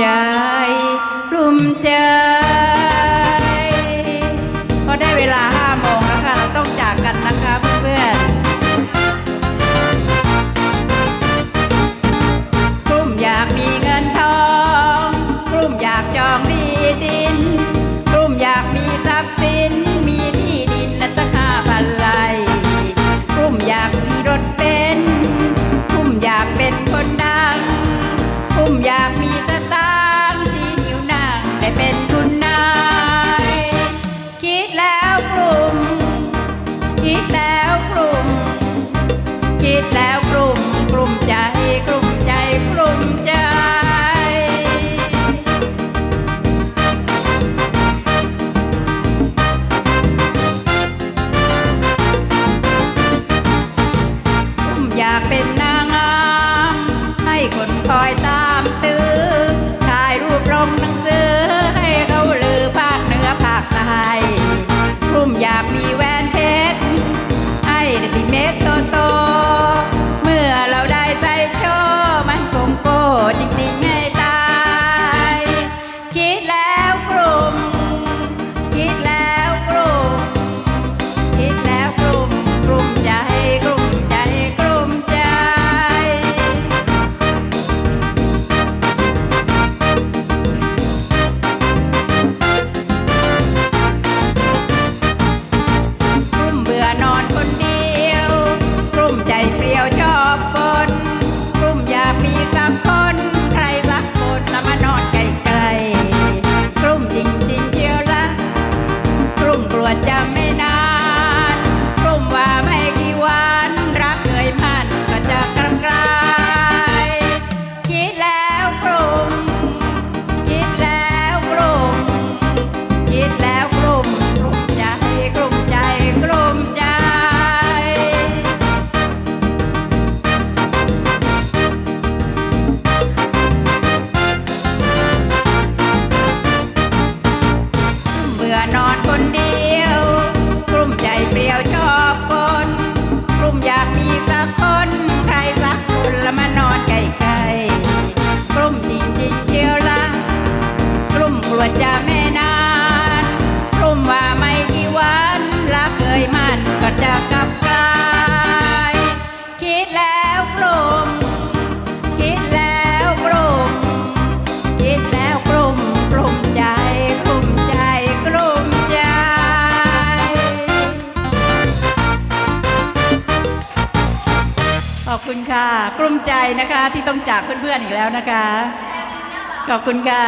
จ รุมใจ พอได้เวลาห้าโมง เป็นนางงามให้คนคอยานอนคนเดียว ขอบคุณค่ะ กลุ้มใจนะคะที่ต้องจากเพื่อนๆอีกแล้วนะคะ ขอบคุณค่ะ